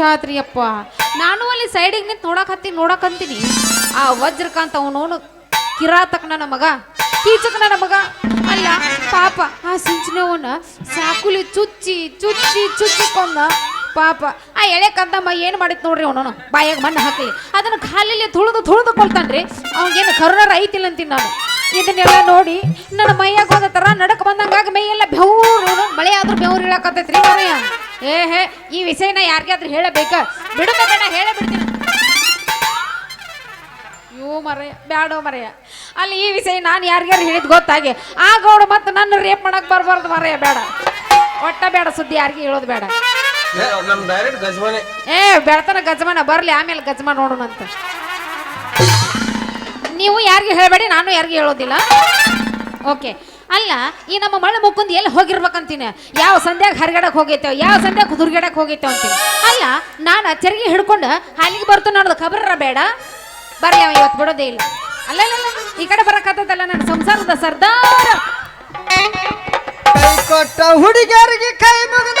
ಅಪ್ಪ ನಾನು ಅಲ್ಲಿ ಸೈಡಿಗೆ ನಿಂತು ನೋಡಕ್ ಹತ್ತಿ, ನೋಡಕ್ ಅಂತೀನಿ. ಆ ವಜ್ರಕಾಂತ ಅವನು ಕಿರಾತಕ್ ನನ್ನ ಮಗ, ಕೀಚಕ್ ಅಲ್ಲ, ಪಾಪ, ಆ ಸಿಂಚನವನ್ನ ಸಾಕುಲಿ ಚುಚ್ಚಿ ಚುಚ್ಚಿ ಚುಚ್ಚಿ ಕೊಂದ ಪಾಪ. ಆ ಎಳೆ ಕಂದಮ್ಮ ಏನು ಮಾಡಿತ್ ನೋಡ್ರಿ ಅವನು ಬಾಯಾಗ ಮಣ್ಣು ಹಾಕಿ ಅದನ್ನ ಖಾಲಿಲಿ ತುಳಿದು ತುಳಿದು ಕೊಳ್ತಾನ್ರಿ. ಅವನಿಗೇನು ಕರುಣರ ಐತಿಲ್ಲ ಅಂತೀನಿ ನಾನು. ಇದನ್ನೆಲ್ಲ ನೋಡಿ ನನ್ನ ಮೈಯಾಗ ಹೋದ ಥರ ನಡಕ್ ಬಂದಂಗಾಗಿ ಮೈಯೆಲ್ಲ ಬೆವರು, ಮಳೆ ಆದ್ರೂ ಬೆವ್ರು ಇಳಕತ್ತೈತ್ರಿ ಮನೆಯ ಏ ಹೇ ಈ ವಿಷಯನ ಯಾರಿಗಾದ್ರೂ ಹೇಳಬೇಕಾ? ಬಿಡು ಬೇಡ ಹೇಳೇ ಬಿಡ್ತೀನಿ. ಯೋ ಮರೆಯ ಬ್ಯಾಡೋ ಮರೆಯ ಅಲ್ಲಿ ಈ ವಿಷಯ ನಾನು ಯಾರಿಗಾರು ಹೇಳಿದ್ ಗೊತ್ತಾಗಿ. ಆ ಗೌಡ ಮತ್ತೆ ನನ್ನ ರೇಪ್ ಮಾಡಕ್ ಬರ್ಬಾರ್ದು ಮರೆಯ ಬೇಡ. ಒಟ್ಟ ಬೇಡ ಸುದ್ದಿ ಯಾರಿಗೆ ಹೇಳೋದು ಬೇಡ. ಏ, ನಮ್ ಡೈರೆಕ್ಟ್ ಗಜಮಾನೆ. ಏ ಬೆಳತನ ಗಜಮಾನ ಬರ್ಲಿ ಆಮೇಲೆ ಗಜಮ ನೋಡೋಣ ಅಂತ. ನೀವು ಯಾರಿಗೆ ಹೇಳಬೇಡಿ ನಾನು ಯಾರಿಗೆ ಹೇಳೋದಿಲ್ಲ. ಓಕೆ. ಅಲ್ಲ ಈ ನಮ್ಮ ಮಳೆ ಮುಕ್ಕುಂದ್ ಎಲ್ಲಿ ಹೋಗಿರ್ಬೇಕಂತೀನಿ? ಯಾವ ಸಂಧ್ಯಾಗ ಹರಿಗಡಕ್ ಹೋಗೈತೆ ಯಾವ ಸಂಧ್ಯಾಗ ದುರ್ಗಡಕ್ಕೆ ಹೋಗೈತೆ ಅಂತೀನಿ. ಅಲ್ಲ ನಾನು ಚರಿಗೆ ಹಿಡ್ಕೊಂಡು ಅಲ್ಲಿಗೆ ಬರ್ತು ಅನ್ನೋದು ಖಬರ ಬೇಡ? ಬರ್ಲಿ ಅವ ಇವತ್ತು ಬಿಡೋದೇ ಇಲ್ಲ. ಅಲ್ಲ, ಈ ಕಡೆ ಬರಕತ್ತದಲ್ಲ ನನ್ನ ಸಂಸಾರದ ಸರ್ದಾರ. ಕೈ ಕೊಟ್ಟ ಹುಡುಗಿಯರಿಗೆ ಕೈ ಮುಗಿದ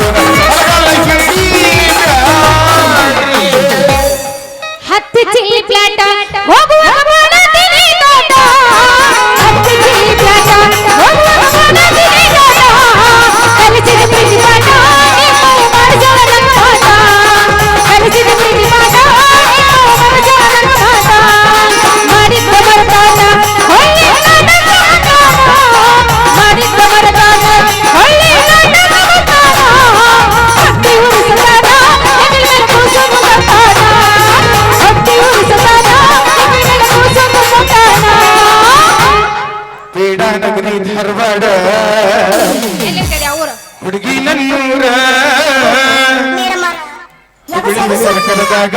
ಸರ್ಕಲದಾಗ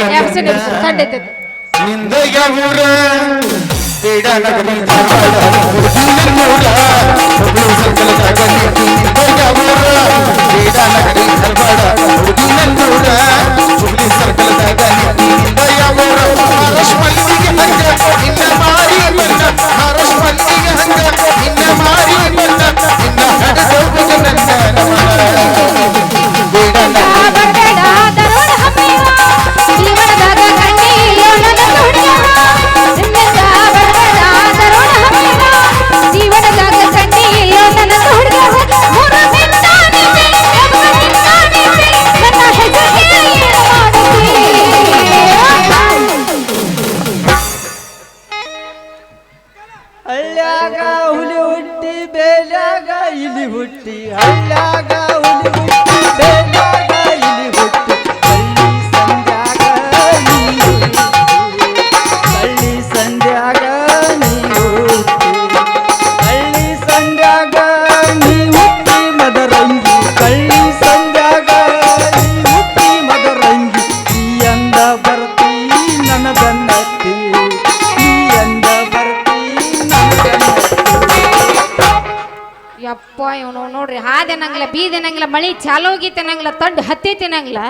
ಯಪ್ಪ ಇವನು ನೋಡ್ರಿ ಹಾದೆನಂಗಿಲ್ಲ ಬೀದೆನಂಗಿಲ್ಲ ಮಳಿ ಚಾಲು ಹೋಗಿತ್ತೇನಂಗಿಲ್ಲ ಹತ್ತಿ ಹತ್ತೈತೇನಂಗಿಲ್ಲ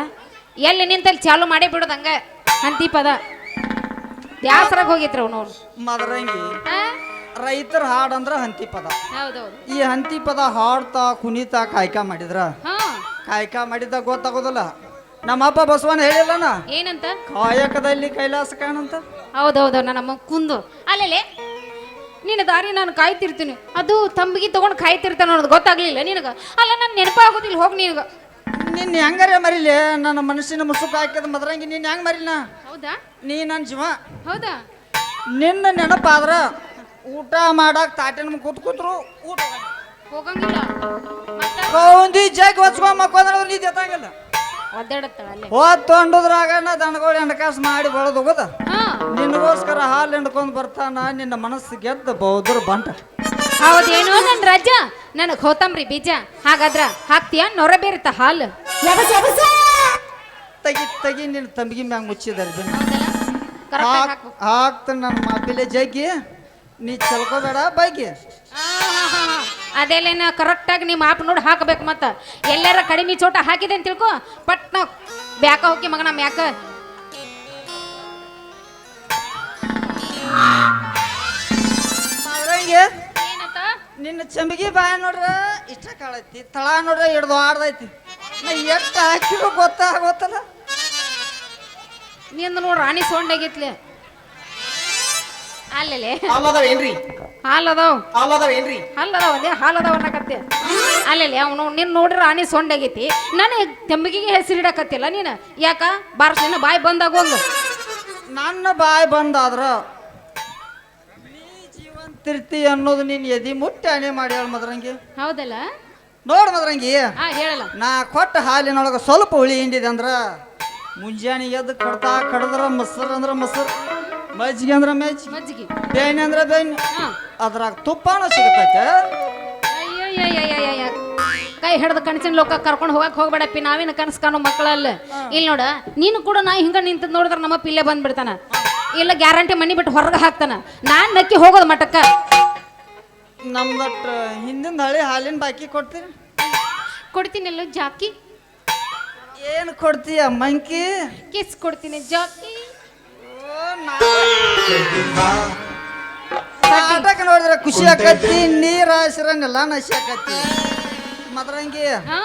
ಎಲ್ಲಿ ನಿಂತಲ್ಲಿ ಚಾಲು ಮಾಡಿ ಬಿಡೋದು ಹಂಗ ಹಂತಿ ಪದ. ದ್ಯಾಸರಾಗ ಹೋಗಿತ್ರಿ ಅವ್ನು ಮದರಂಗಿ ರೈತರ ಹಾಡಂದ್ರ ಹಂತಿ ಪದ. ಹೌದೌದು. ಈ ಹಂತಿ ಪದ ಹಾಡ್ತಾ ಕುಣಿತಾ ಕಾಯ್ಕ ಮಾಡಿದ್ರ? ಹಾ. ಕಾಯ್ಕ ಮಾಡಿದ ಗೊತ್ತಾಗೋದಿಲ್ಲ. ನಮ್ಮಪ್ಪ ಬಸವನ್ ಹೇಳಿಲ್ಲನ? ಏನಂತ? ಕಾಯಕದಲ್ಲಿ ಕೈಲಾಸ ಕಾಣಂತ? ಹೌದೌದು ನನ್ನ ಅಮ್ಮ ಕುಂದು. ಅಲ್ಲೇ ನಿನ್ನ ದಾರಿ ನಾನು ಕಾಯ್ತಿರ್ತೀನಿ. ಅದು ತಂಬಿಗೆ ತಗೊಂಡು ಕಾಯ್ತಿರ್ತಾನ ಅನ್ನೋದು ಗೊತ್ತಾಗ್ಲಿಲ್ಲ ನಿನಗ. ಅಲ್ಲ ನನ್ನ ನೆನಪಾಗೋದಿಲ್ಲ ಹೋಗಿ ನೀನು ನಿನ್ನ ಹೆಂಗಾರೆ ಮರಿಲಿ? ನನ್ನ ಮನಸ್ಸಿನ ಮುಸುಕು ಹಾಕಿದ ಮದ್ರಂಗಿ ನೀನ್ ಹೆಂಗ್ ಮರಿಲ್ಲ ಹೌದಾ? ನೀ ನನ್ನ ಜೀವ. ಹೌದಾ? ನಿನ್ನ ನೆನಪಾದ್ರ ಊಟ ಮಾಡಕ್ ತಾಟಿನ ಮುಂದ್ ಕೂತ್ ಕೂತ್ರು ಊಟ ಹೋಗಂಗಿಲ್ಲ. ಮತ್ತೆ? ಕೌಂದಿ ಜಗ್ ಹೊಚ್ಕೊಂಡ್ ಮಕ್ಕೊಂದ್ರ ನೀ ಎತ್ತಂಗಿಲ್ಲ ಒದ್ದಾಡತ್ತಾಳ ಅಲ್ಲೇ. ಹೋದ್ ತೊಂಡುದ್ರಾಗ ನಾ ದನಗಳು ಎಂಡಕಾಸ್ ಮಾಡಿ ಬೆಳೆದು ಹೋಗದ ಹಾ ನಿನಗೋಸ್ಕರ ಹಾಲು ಹಿಂಡ್ಕೊಂಡ್ ಬರ್ತಾನ ನಿನ್ನ ಮನಸ್ಸು ಗೆದ್ದ ಬೌದ್ರ ಬಂಟ. ಹೌದೇನು ನನ್ ರಜ? ನನಗ್ ಹೋತಂಬ್ರಿ ಬೀಜ. ಹಾಗಾದ್ರ ಹಾಕ್ತೀಯ? ನೊರ ಬೇರಿತ ಹಾಲು? ತಗಿ ತಗಿ ನಿನ್ನ ತಂಬಿಗೆ ಮ್ಯಾಗ ಮುಚ್ಚಿದಾರೆ ಹಾಕ್ತ ಕರೆಕ್ಟ್ ನನ್ನ ಮಾಪಿಲೆ ಜಗ್ಗಿ. ನೀ ಚಲ್ಕೋಬೇಡ ಬೈಗಿ. ಅದೆಲ್ಲೇನ ಕರೆಕ್ಟಾಗಿ ನಿಮ್ಮ ಆಪ್ ನೋಡಿ ಹಾಕಬೇಕು ಮತ್ತ? ಎಲ್ಲರ ಕಡಿಮೆ ಚೋಟ ಹಾಕಿದೆ ಅಂತ ತಿಳ್ಕೊ? ಪಟ್ನ ಬ್ಯಾಕ ಹೋಗಿ ಮಗನ ಮ್ಯಾಕ ಏನತ್ತ? ನಿನ್ನ ಚಂಬಿಗೆ ಬಾಯ ನೋಡ್ರ ಇಷ್ಟ ಕಾಳೈತಿ ತಳ ನೋಡ್ರ ಹಿಡ್ದು ಆಡ್ದೈತಿ. ನಾ ಎಷ್ಟು ಹಾಕಿರೋ ಗೊತ್ತಾಗೋತಲ್ಲ ನಿಂದ ನೋಡ್ ರಾಣಿ ಸೊಂಡಾಗಿತ್ಲೆ. ಅಲ್ಲಲೆ ಹಾಲದಾವ ಏನ್ರಿ? ಹಾಲದಾವ್. ಹಾಲದಾವ ಏನ್ರಿ? ಹಾಲದಾವ ಒಂದೇ ಹಾಲದಾವ ಅನ್ನಕತ್ತೆ. ಅಲ್ಲಲೆ ಅವನು ನಿನ್ನ ನೋಡ್ರಿ ರಾಣಿ ಸೊಂಡಾಗೈತಿ. ನಾನು ತೆಂಬಿಗೆಗೆ ಹೆಸರು ಇಡಕತ್ತಿಲ್ಲ ನೀನು? ಯಾಕ? ಬಾರ್ಸಿನ ಬಾಯಿ ಬಂದಾಗೋಂಗ ನನ್ನ ಬಾಯಿ ಬಂದಾದ್ರ ಜೀವಂತಿರ್ತಿ ಅನ್ನೋದು ನೀನ್ ಎದಿ ಮುಟ್ಟಿ ಅಣೆ ಮಾಡಿ ಹೇಳ ಮದ್ರಂಗಿ. ಹೌದಲ್ಲ? ನೋಡ್ ಮದ್ರಂಗಿ. ಹೇಳಲ್ಲ. ನಾ ಕೊಟ್ಟ ಹಾಲಿನೊಳಗೆ ಸ್ವಲ್ಪ ಹುಳಿ ಹಿಂಡಿದೆ ಅಂದ್ರ ಮುಂಜಾನೆ ಎದ್ದು ಕಡ್ತಾ ಕಡದ್ರ ಮೊಸರು ಅಂದ್ರ ಮೊಸರು ಮಜ್ಜಿಗೆ ಅಂದ್ರ ಮಜ್ಜಿಗೆ ಮಜ್ಜಿಗೆ. ಬೇನೆ ಅಂದ್ರ ಬೇನೆ. ಹಾ. ಅದ್ರಾಗ ತುಪ್ಪನೂ ಸಿಗತೈತೆ. ಅಯ್ಯಯ್ಯಯ್ಯಯ್ಯಯ್ಯ. ಕೈ ಹಿಡ್ದು ಕನಸಿನ ಲೋಕ ಕರ್ಕೊಂಡು ಹೋಗಕ್ ಹೋಗ್ಬೇಡಪ್ಪಿ ನಾವೇನು ಕನಸು ಕಾಣೋ ಮಕ್ಕಳಲ್ಲ. ಇಲ್ಲಿ ನೋಡ ನೀನು ಕೂಡ ನಾ ಹಿಂಗ ನಿಂತ ನೋಡಿದ್ರೆ ನಮ್ಮ ಇಲ್ಲೇ ಬಂದ್ಬಿಡ್ತಾನ. ಇಲ್ಲ ಗ್ಯಾರಂಟಿ ಮನಿ ಬಿಟ್ಟು ಹೊರಗೆ ಹಾಕ್ತಾನ. ನಾನ್ ನಕ್ಕಿ ಹೋಗೋದು ಮಠಕ್ಕ. ನಮ್ದಟ್ ಹಿಂದಿನ ಹಳಿ ಹಾಲಿನ ಬಾಕಿ ಕೊಡ್ತೀರಿ? ಕೊಡ್ತೀನಿಲ್ಲ ಜಾಕಿ? ಏನು ಕೊಡ್ತೀಯ ಮಂಕಿ? ಕಿಸ್ ಕೊಡ್ತೀನಿ ಜಾಕಿ. ಓ, ನಾ- ನಾಟಕ ನೋಡಿದ್ರೆ ಖುಷಿ ಆಕತ್ತಿ ನೀರ ಹಾಸಿರಂಗಿಲ್ಲ ನಶಿ ಆಕತ್ತಿ. ಮದ್ರಂಗಿ ಹಾ.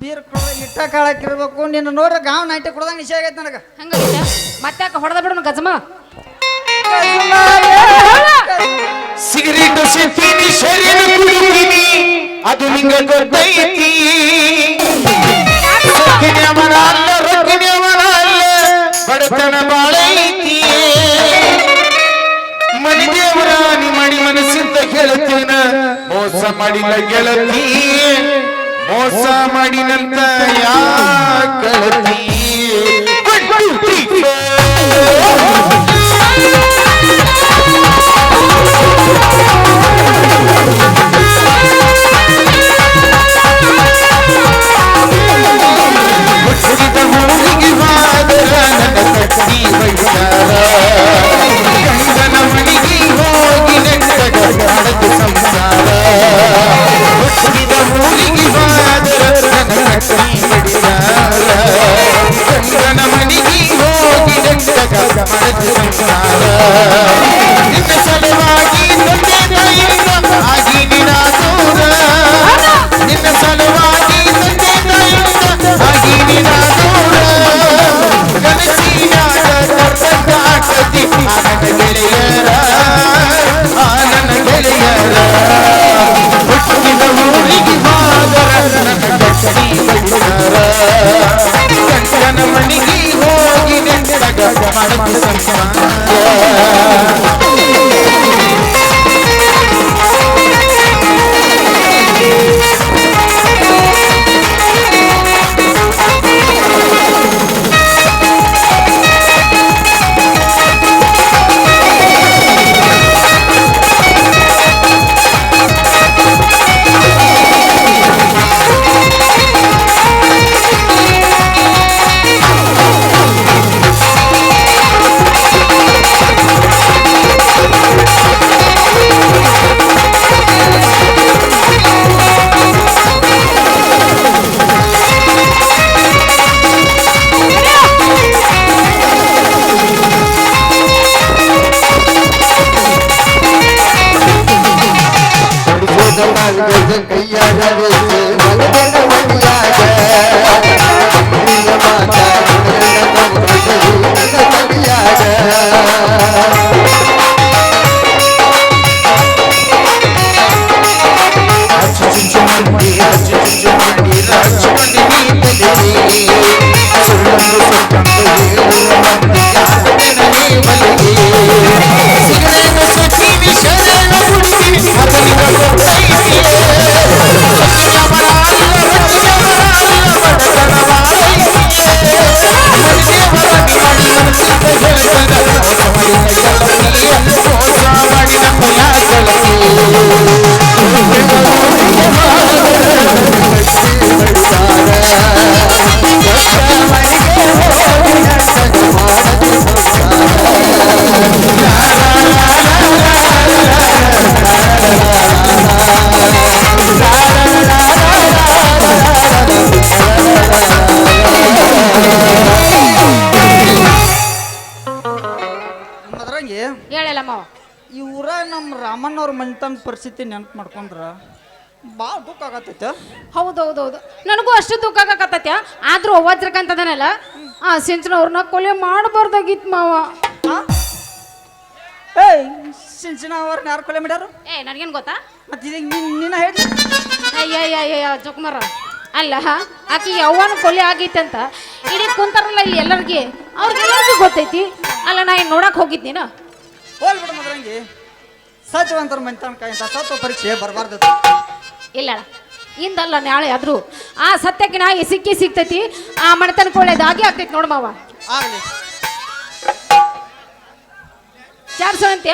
ಬೀರ್ ಕುಡ್ದ ಇಟ್ಟ ಕಾಳಕ್ಕಿರ್ಬೇಕು ನಿನ್ನ ನೋಡ್ರ ಗಾವ್ ನಾಟಿ ಕುಡ್ದಂಗ ನಿಶೆ ಆಗೈತೆ ನನಗೆ. ಹಂಗ ಮತ್ತೆ ಹೊಡೆದ ಬಿಡೋಣ ಗಜಮ? ಸಿಗರೇಟು ಸಿಗ್ತೀನಿ ಶರೀರ ಕುಡಿತೀನಿ ಅದು ನಿಂಗ ಗೊತ್ತೈತಿ ಸೊಕ್ಕಿನ ಮನ ಅಲ್ಲ ರೊಕ್ಕಿನ ಮನ ಅಲ್ಲ ಬಡತನ ಬಾಳ ಐತಿ ಮನಿ ದೇವರ ನೀ ಮಾಡಿ ಮನಸ್ಸಿಂದ ಕೇಳುತ್ತೇನ ಮೋಸ ಮಾಡಿಲ್ಲ ಗೆಳತಿ ಮೋಸ ಮಾಡಿನಂತ ಯಾ ಗೆಳತಿ One, two, three, four. ಮನೆತನ ಪರಿಸ್ಥಿತಿ ನೆನಪು ಮಾಡ್ಕೊಂಡ್ರ? ಭಾಳ ದುಃಖ ಆಗತ್ತೈತೆ. ಹೌದೌದೌದು. ನನಗೂ ಅಷ್ಟು ದುಃಖ ಆಗಕತ್ತೈತೆ ಆದ್ರೂ ವಜ್ರಕಂತದನಲ್ಲ ಆ ಸಿಂಚನವ್ರನ್ನ ಕೊಲೆ ಮಾಡಬಾರ್ದಾಗಿತ್ತು ಮಾವ. ಏಯ್ ಸಿಂಚನ ಅವ್ರನ್ನ ಯಾರು ಕೊಲೆ ಮಾಡ್ಯಾರು? ಏ ನನಗೇನು ಗೊತ್ತಾ? ಮತ್ತೆ ಇದೀಗ ನಿನ್ನ ಹೇಳಿ ಅಯ್ಯಯ್ಯಯ್ಯ ಜುಕ್ಮರ ಅಲ್ಲ ಆಕಿ ಯವ್ವನ ಕೊಲೆ ಅಂತ ಇಡೀ ಕುಂತಾರಲ್ಲ ಇಲ್ಲಿ ಎಲ್ಲರಿಗೆ. ಅವ್ರಿಗೆಲ್ಲರಿಗೂ ಗೊತ್ತೈತಿ. ಅಲ್ಲ ನಾ ಏನು ನೋಡಕ್ಕೆ ಹೋಗಿದ್ದೀನ ಹೋಲ್ ಬಿಡು ಮದ್ರಂಗಿ ಸತ್ಯವಂತರ ಮನೆತನ ಕಾಯಿಂದ ಸತ್ವ ಪರೀಕ್ಷೆ ಬರಬಾರ್ದು ಇಲ್ಲ ಇಂದಲ್ಲ ನಾಳೆ ಆದ್ರೂ ಆ ಸತ್ಯಕ್ಕೆ ನಾಯಿ ಸಿಕ್ಕಿ ಸಿಗ್ತೈತಿ ಆ ಮನೆತನ ಕೊಳ್ಳೇದಾಗಿ ಆಗ್ತೈತಿ ನೋಡು ಮಾವ. ಆಗಲಿ. ಚಾರ್ಸೋ ಅಂತ್ಯ?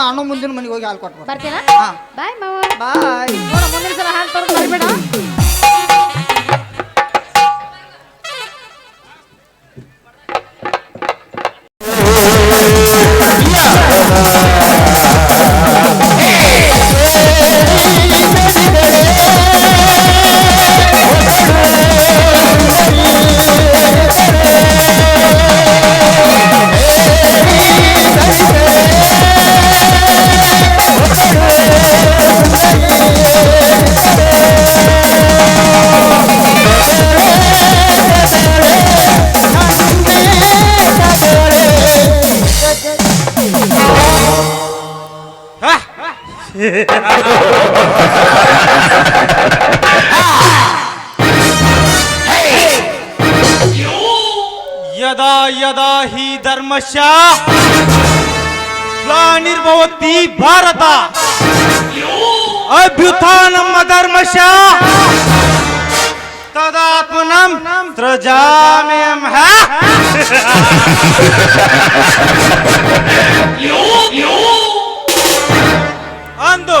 ನಾನು ಮುಂದಿನ ಮನೆಗೆ ಹೋಗಿ ಹಾಲು ಕೊಟ್ಟು ಬರ್ತೀನಾ? ಹಾ. ಬಾಯ್ ಮಾವ. ಬಾಯ್ यदा यदा ही धर्मशा ग्लानिर्भवति भारत। अभ्युत्थानम् अधर्मस्य तदात्मनम् सृजाम्यहम् ಅಂದು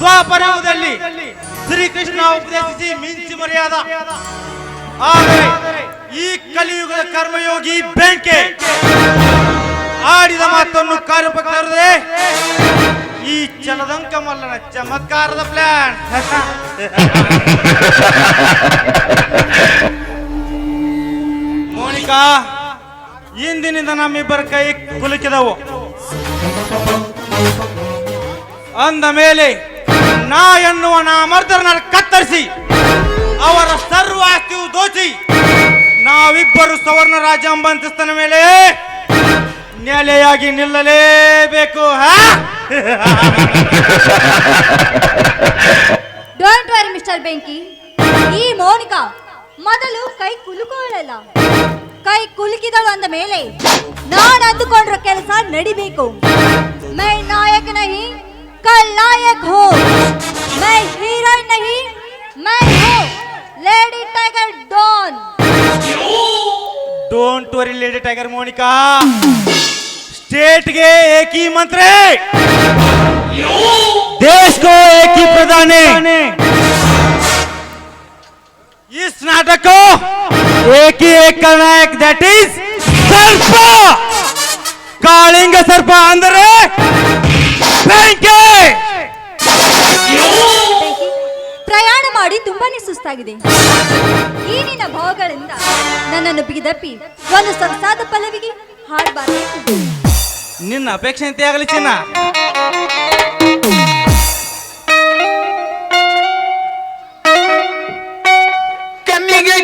ಶ್ರೀ ಶ್ರೀಕೃಷ್ಣ ಉಪದೇಶಿಸಿ ಮಿಂಚಿ ಮರ್ಯಾದ. ಆದರೆ ಈ ಕಲಿಯುಗದ ಕರ್ಮಯೋಗಿ ಬೆಂಕಿ ಆಡಿದ ಮಾತನ್ನು ಕಾರ್ಯಪಕ್ಕೆ ಈ ಚಲದಂಕ ಮಲ್ಲನ ಚಮತ್ಕಾರದ ಪ್ಲಾನ್ ಮೋನಿಕಾ, ಇಂದಿನಿಂದ ನಮ್ಮಿಬ್ಬರ ಕೈ ಕುಲುಕಿದವು. ಅಂದ ಮೇಲೆ ನಾ ಎನ್ನುವ ನಾಮರ್ದರನ್ನ ಕತ್ತರಿಸಿ ಅವರ ಸರ್ವ ಆಸ್ತಿಯು ದೋಚಿ ನಾವಿಬ್ಬರು ಸವರ್ಣ ರಾಜ ಅಂಬಂತಿಸ್ತನ ಮೇಲೆ ನೆಲೆಯಾಗಿ ನಿಲ್ಲಲೇಬೇಕು ಡೋಂಟ್ ವರಿ ಮಿಸ್ಟರ್ ಬೆಂಕಿ ಈ ಮೋನಿಕಾ ಮೊದಲು ಕೈ ಕುಲುಕೋಳಲ್ಲ ಕೈ ಕುಲುಕಿದಳು ಅಂದ ಮೇಲೆ ನಾನು ಅಂದುಕೊಂಡ್ರ ಕೆಲಸ ನಡಿಬೇಕು. एक हो। मैं हीरो नहीं, मैं हूँ lady tiger don don't worry lady tiger Monica state के एक ही मंत्री देश को एक ही प्रधान है। इस नाटक को एक ही एक करना एक दैट इज़ सर्प। कालिंग सर्प अंदर बैंक ಪ್ರಯಾಣ ಮಾಡಿ ತುಂಬಾನೇ ಸುಸ್ತಾಗಿದೆ. ಈ ನಿನ್ನ ಭಾವಗಳಿಂದ ನನ್ನನ್ನು ಬಿಗಿದಪ್ಪಿ ಒಂದು ಸಂಸಾದ ಪಲ್ಲವಿಗೆ ಹಾಡಬಾರದು ನಿನ್ನ ಅಪೇಕ್ಷೆ ಅಂತೆ ಆಗಲಿ ಚಿನ್ನ? ಕಣ್ಣಿಗೆ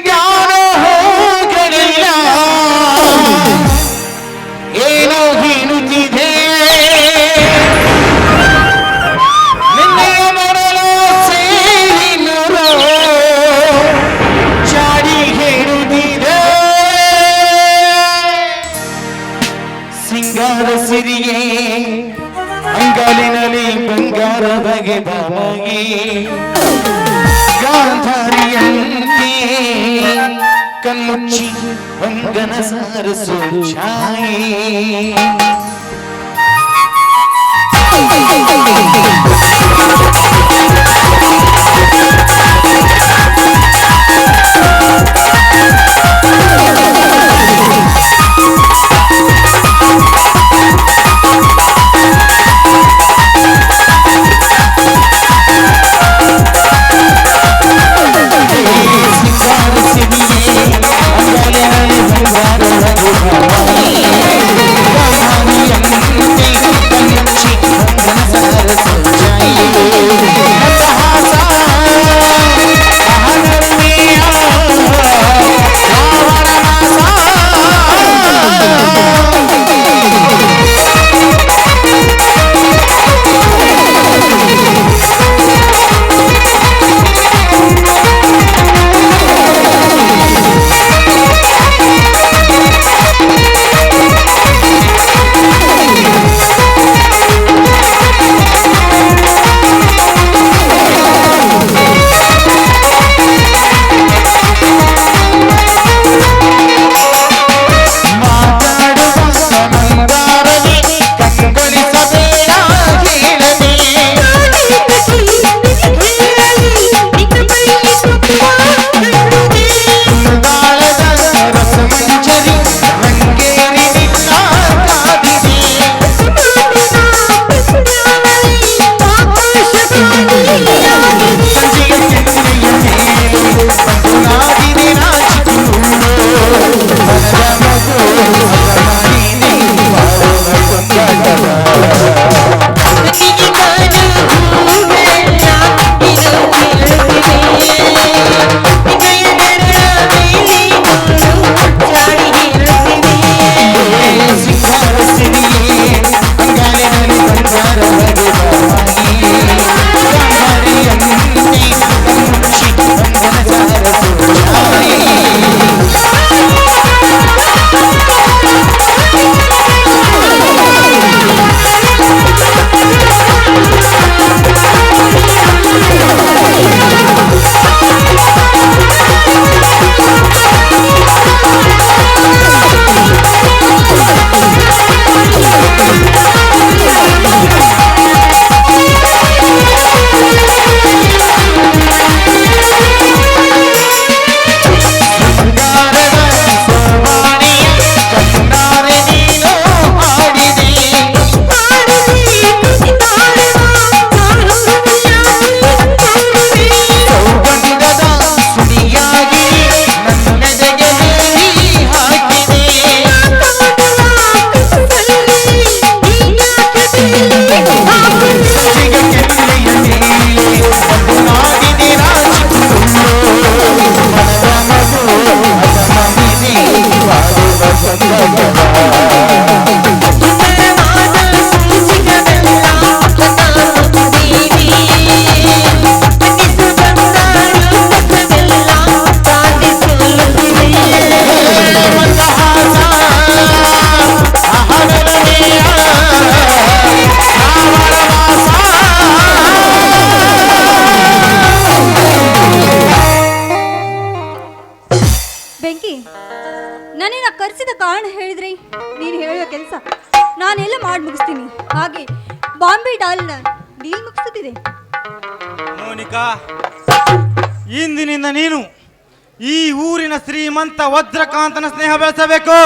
ಶ್ರೀಮಂತ ವಜ್ರಕಾಂತನ ಸ್ನೇಹ ಬೆಳೆಸಬೇಕು.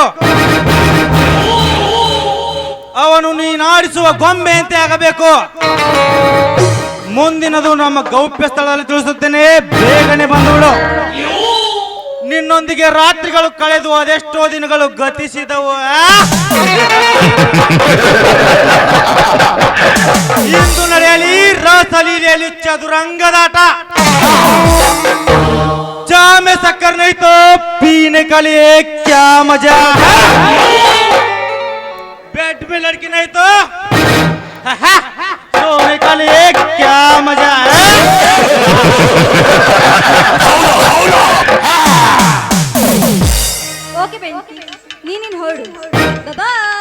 ಅವನು ನೀನಾಡಿಸುವ ಅಂತ ಆಗಬೇಕು. ಮುಂದಿನದು ನಮ್ಮ ಗೌಪ್ಯ ಸ್ಥಳದಲ್ಲಿ ತಿಳಿಸುತ್ತೇನೆ, ಬೇಗನೆ ಬಂದುಬಿಡು ನಿನ್ನೊಂದಿಗೆ ರಾತ್ರಿಗಳು ಕಳೆದು ಅದೆಷ್ಟೋ ದಿನಗಳು ಗತಿಸಿದವು? ಇಂದು ನಡೆಯಲಿ, ರಸಲೀಲೆಯಲ್ಲಿ ಚದುರಂಗದಾಟ. ಜಾಮೆ ಸಕ್ಕರ್ नहीं तो पीने का लिए क्या मजा है बेड में लड़की नहीं तो सोने का लिए क्या मजा है ಓಕೆ ಬೆಂಕಿ ನೀನಿನ್ ಹೊರಡು ಬಾಯ್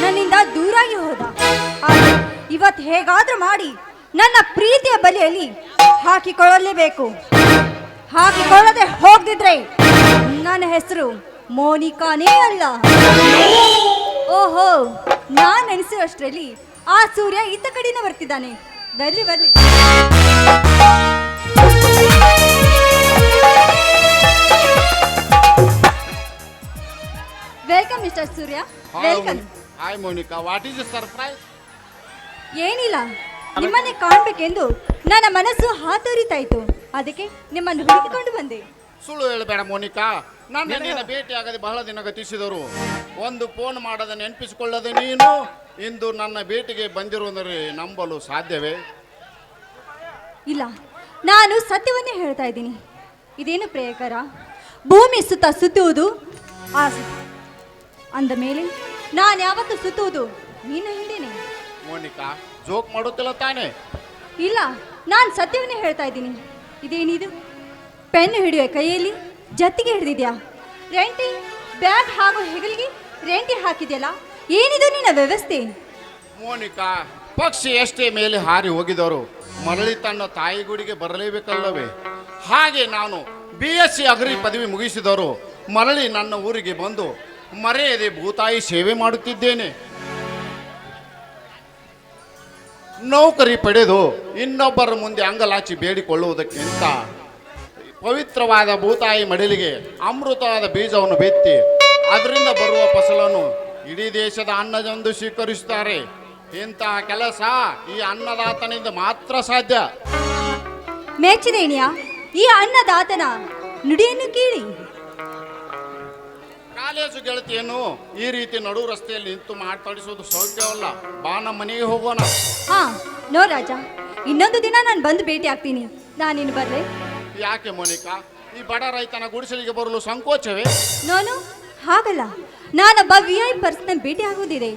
ನನ್ನಿಂದ ದೂರಾಗಿ ಹೋದ. ಇವತ್ ಇವತ್ತು ಹೇಗಾದ್ರೂ ಮಾಡಿ ನನ್ನ ಪ್ರೀತಿಯ ಬಲಿಯಲ್ಲಿ ಹಾಕಿಕೊಳ್ಳಲೇಬೇಕು. ಹಾಕಿಕೊಳ್ಳದೆ ಹೋಗದಿದ್ರೆ ನನ್ನ ಹೆಸರು ಮೋನಿಕಾನೇ ಅಲ್ಲ. ಓಹೋ, ನಾನು ನೆನೆಸುವಷ್ಟರಲ್ಲಿ ಆ ಸೂರ್ಯ ಇತ್ತ ಕಡೆಯಿಂದ ಬರ್ತಿದ್ದಾನೆ. ಬರ್ಲಿ ಬರ್ಲಿ. Welcome mister Surya welcome hi Monica what is surprise ಏನಿಲ್ಲ. ನಿಮ್ಮನ್ನೇ ಕಾಣಬೇಕೆಂದು ನನ್ನ ಮನಸ್ಸು ಹಾತೊರಿತಾ ಇತ್ತು ಅದಕ್ಕೆ ನಿಮ್ಮನ್ನು ಹುಡುಕಿಕೊಂಡು ಬಂದೆ. ಸುಳ್ಳು ಹೇಳಬೇಡ ಮೋನಿಕಾ. ನನ್ನ ನಿನ್ನ ಭೇಟಿಯಾಗದೆ ಬಹಳ ದಿನ ಗತಿಸಿದರು. ಒಂದು ಫೋನ್ ಮಾಡದ ನೆನಪಿಸಿಕೊಳ್ಳದೆ ನೀನು ಇಂದು ನನ್ನ ಭೇಟಿಗೆ ಬಂದಿರುವುದರೆ ನಂಬಲು ಸಾಧ್ಯವೇ? ಇಲ್ಲ. ನಾನು ಸತ್ಯವನ್ನೇ ಹೇಳ್ತಾ ಇದ್ದೀನಿ. ಇದೇನು ಪ್ರಿಯಕರ? ಭೂಮಿ ಸುತ್ತ ಸುತ್ತುವುದು ಆ ಅಂದ ಮೇಲೆ ನಾನು ಯಾವತ್ತು ಸುತ್ತುವುದು ನೀನು ಹಿಂದೇನೆ. ಮೋನಿಕಾ ಜೋಕ್ ಮಾಡುತ್ತಿಲ್ಲ ತಾನೇ? ಇಲ್ಲ ನಾನು ಸತ್ಯವನ್ನೇ ಹೇಳ್ತಾ ಇದ್ದೀನಿ. ಇದೇನಿದು? ಪೆನ್ ಹಿಡಿಯೋ ಕೈಯಲ್ಲಿ ಜತ್ತಿಗೆ ಹಿಡಿದಿದ್ಯಾ? ರೆಂಟಿ ಬ್ಯಾಗ್ ಹಾಗೂ ಹೆಗಲಿಗೆ ರೆಂಟಿ ಹಾಕಿದ್ಯಲ್ಲ? ಏನಿದು ನಿನ್ನ ವ್ಯವಸ್ಥೆ? ಮೋನಿಕಾ ಪಕ್ಷಿ ಎಷ್ಟೇ ಮೇಲೆ ಹಾರಿ ಹೋಗಿದವರು ಮರಳಿ ತನ್ನ ತಾಯಿ ಗುಡಿಗೆ ಬರಲೇಬೇಕಲ್ಲವೇ? ಹಾಗೆ ನಾನು ಬಿ ಎಸ್ ಸಿ ಅಗ್ರಿ ಪದವಿ ಮುಗಿಸಿದವರು ಮರಳಿ ನನ್ನ ಊರಿಗೆ ಬಂದು ಮರೆಯದೆ ಭೂತಾಯಿ ಸೇವೆ ಮಾಡುತ್ತಿದ್ದೇನೆ. ನೌಕರಿ ಪಡೆದು ಇನ್ನೊಬ್ಬರ ಮುಂದೆ ಅಂಗಲಾಚಿ ಬೇಡಿಕೊಳ್ಳುವುದಕ್ಕಿಂತ ಪವಿತ್ರವಾದ ಭೂತಾಯಿ ಮಡಿಲಿಗೆ ಅಮೃತವಾದ ಬೀಜವನ್ನು ಬಿತ್ತಿ, ಅದರಿಂದ ಬರುವ ಫಸಲನ್ನು ಇಡೀ ದೇಶದ ಅನ್ನದೆಂದು ಸ್ವೀಕರಿಸುತ್ತಾರೆ. ಇಂತಹ ಕೆಲಸ ಈ ಅನ್ನದಾತನಿಂದ ಮಾತ್ರ ಸಾಧ್ಯ. ಮೆಚ್ಚಿದೇನಿಯಾ ಈ ಅನ್ನದಾತನ ನುಡಿಯನ್ನು ಕೇಳಿ. ಕಾಲೇಜು ಗೆಳತಿಯನ್ನು ಈ ರೀತಿ ನಡು ರಸ್ತೆಯಲ್ಲಿ ನಿಂತು ಮಾತಾಡಿಸೋದು ಸೌಖ್ಯವಲ್ಲ. ಬಾ ನಮ್ಮ ಮನೆಗೆ ಹೋಗೋಣ. ಹಾ ನೋ ರಾಜ. ಇನ್ನೊಂದು ದಿನ ನಾನು ಬಂದು ಭೇಟಿ ಆಗ್ತೀನಿ. ನಾನಿನ್ನು ಬರ್ಲೆ? ಯಾಕೆ ಮೋನಿಕಾ? ಈ ಬಡ ರೈತನ ಗುಡಿಸಲಿಗೆ ಬರಲು ಸಂಕೋಚವೇ? ನಾನು ಹಾಗಲ್ಲ. ನಾನೊಬ್ಬ ವಿ ಐ ಪರ್ಸನ್ ಭೇಟಿ ಆಗೋದಿದೆ.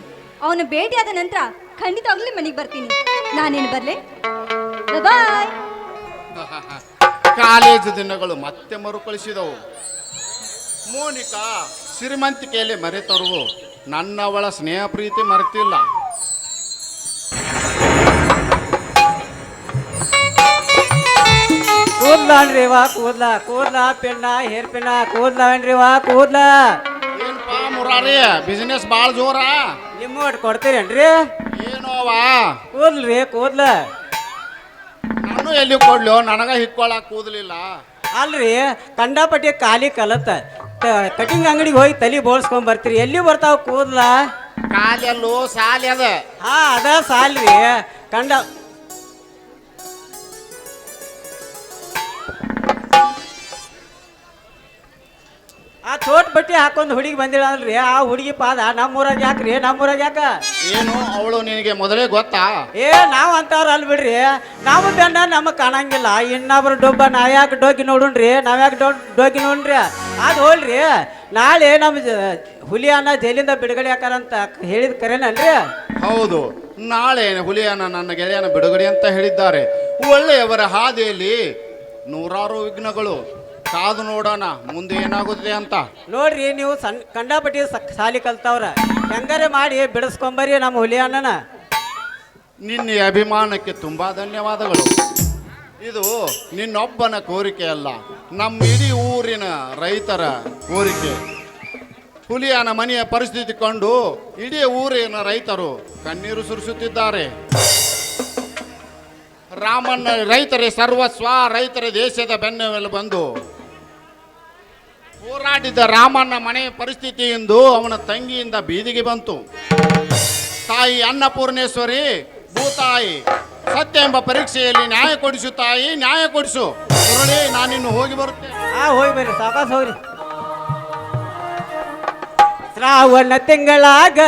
ಅವನು ಆದ ನಂತರ ಖಂಡಿತವಾಗ್ಲೂ ಮನೆಗೆ ಬರ್ತೀನಿ. ನಾನೇನು ಬರ್ಲೆ? ಬಾಯ್ ಕಾಲೇಜು ದಿನಗಳು ಮತ್ತೆ ಮರುಕಳಿಸಿದವು. ಮೋನಿಕಾ ಶ್ರೀಮಂತಿಕೆಯಲ್ಲಿ ಮರೆತರು ನನ್ನವಳ ಸ್ನೇಹ ಪ್ರೀತಿ ಮರೆತಿಲ್ಲ ಕೂದ್ಲನ್ರಿ ವಾ ಕೂದ್ಲ. ಕೂದ್ಲ ಪೆಣ್ಣ ಹೇರ್ ಪೆಣ್ಣ ಕೂದ್ಲವೇನ್ರಿ ವಾ ಕೂದ್ಲ. ಏನ್ಪಾ ಮುರಾರಿ ಬಿಸಿನೆಸ್ ಭಾಳ ಜೋರ. ನಿಮ್ಮ ಒಟ್ಟು ಕೊಡ್ತೀರೇನ್ರಿ? ಏನೋವಾ ಕೂದ್ಲ್ರಿ ಕೂದ್ಲ. ನಾನು ಎಲ್ಲಿ ಕೊಡ್ಲೋ ನನಗ ಹಿಕ್ಕೊಳಕ್ ಕೂದಲಿಲ್ಲ. ಅಲ್ರಿ ಕಂಡಾಪಟ್ಟಿ ಖಾಲಿ ಕಲತ್ತ. ಕಟಿಂಗ್ ಅಂಗಡಿಗೆ ಹೋಗಿ ತಲೆ ಬೋಳ್ಸ್ಕೊಂಡ್ ಬರ್ತೀರಿ. ಎಲ್ಲಿ ಬರ್ತಾವ ಕೂದ್ಲಾ? ಕಾಲೆಲ್ಲೋ ಸಾಲಿ ಅದ. ಹಾ ಅದ ಸಾಲ್ರಿ ಕಂಡ ಆ ಚೋಟ್ ಬಟ್ಟೆ ಹಾಕೊಂಡ್ ಹುಡುಗಿ ಬಂದಿಳಲ್ರಿ? ಆ ಹುಡುಗಿ ಪಾದ ನಮ್ಮೂರಾಗ ಯಾಕ್ರಿ ನಮ್ಮೂರಾಗ ಯಾಕ? ಏನು? ಅವಳು ನಿನಗೆ ಮೊದಲೇ ಗೊತ್ತಾ? ಏ ನಾವ್ ಅಂತವ್ರ ಅಲ್ ಬಿಡ್ರಿ. ನಾವು ಬೆನ್ನ ನಮಗ್ ಕಾಣಂಗಿಲ್ಲ. ಇನ್ನೊಬ್ರು ಡೊಬ್ಬ ನಾ ಯಾಕೆ ಡೋಗಿ ನೋಡುಣ್ರಿ ನಾವ್ ಯಾಕೆ ಡೋಗಿ ನೋಡ್ರಿ ಅದು ಹೋಲ್ರಿ. ನಾಳೆ ನಮ್ಮ ಜ- ಹುಲಿಯನ್ನ ಜೈಲಿಂದ ಬಿಡುಗಡೆ ಹಾಕಾರಂತ ಹೇಳಿದ ಕರೆನಲ್ರಿ? ಹೌದು. ನಾಳೆ ಹುಲಿಯನ ನನ್ನ ಗೆಳೆಯನ ಬಿಡುಗಡೆ ಅಂತ ಹೇಳಿದ್ದಾರೆ. ಒಳ್ಳೆಯವರ ಹಾದಿಯಲ್ಲಿ ನೂರಾರು ವಿಘ್ನಗಳು. ಕಾದು ನೋಡೋಣ ಮುಂದೆ ಏನಾಗುತ್ತೆ ಅಂತ. ನೋಡ್ರಿ ನೀವು ಸಣ್ಣ ಕಂಡಾಪಟ್ಟಿ ಸಾಲಿ ಕಲ್ತವ್ರ. ಹೆಂಗಾರೆ ಮಾಡಿ ಬಿಡಿಸ್ಕೊಂಬರಿ ನಮ್ಮ ಹುಲಿಯಣ್ಣನ ನಿನ್ನ ಅಭಿಮಾನಕ್ಕೆ ತುಂಬಾ ಧನ್ಯವಾದಗಳು. ಇದು ನಿನ್ನೊಬ್ಬನ ಕೋರಿಕೆ ಅಲ್ಲ ನಮ್ಮ ಇಡೀ ಊರಿನ ರೈತರ ಕೋರಿಕೆ. ಹುಲಿಯನ ಮನೆಯ ಪರಿಸ್ಥಿತಿ ಕಂಡು ಇಡೀ ಊರಿನ ರೈತರು ಕಣ್ಣೀರು ಸುರಿಸುತ್ತಿದ್ದಾರೆ. ರಾಮಣ್ಣ ರೈತರೇ ಸರ್ವಸ್ವ ರೈತರ ದೇಶದ ಬೆನ್ನೆಲು ಬಂದು ಹೋರಾಡಿದ ರಾಮಣ್ಣ ಮನೆಯ ಪರಿಸ್ಥಿತಿ ಎಂದು ಅವನ ತಂಗಿಯಿಂದ ಬೀದಿಗೆ ಬಂತು. ತಾಯಿ ಅನ್ನಪೂರ್ಣೇಶ್ವರಿ ಭೂತಾಯಿ ಸತ್ಯ ಎಂಬ ಪರೀಕ್ಷೆಯಲ್ಲಿ ನ್ಯಾಯ ಕೊಡಿಸು ತಾಯಿ, ನ್ಯಾಯ ಕೊಡಿಸು. ಮುರಳಿ, ನಾನಿನ್ನು ಹೋಗಿ ಬರುತ್ತೇನೆ. ಆ, ಹೋಗಿ ಬರ್ರಿ ಸಾಕಾಸ ಹೋಗ್ರಿ. ಶ್ರಾವಣ ತಿಂಗಳಾಗ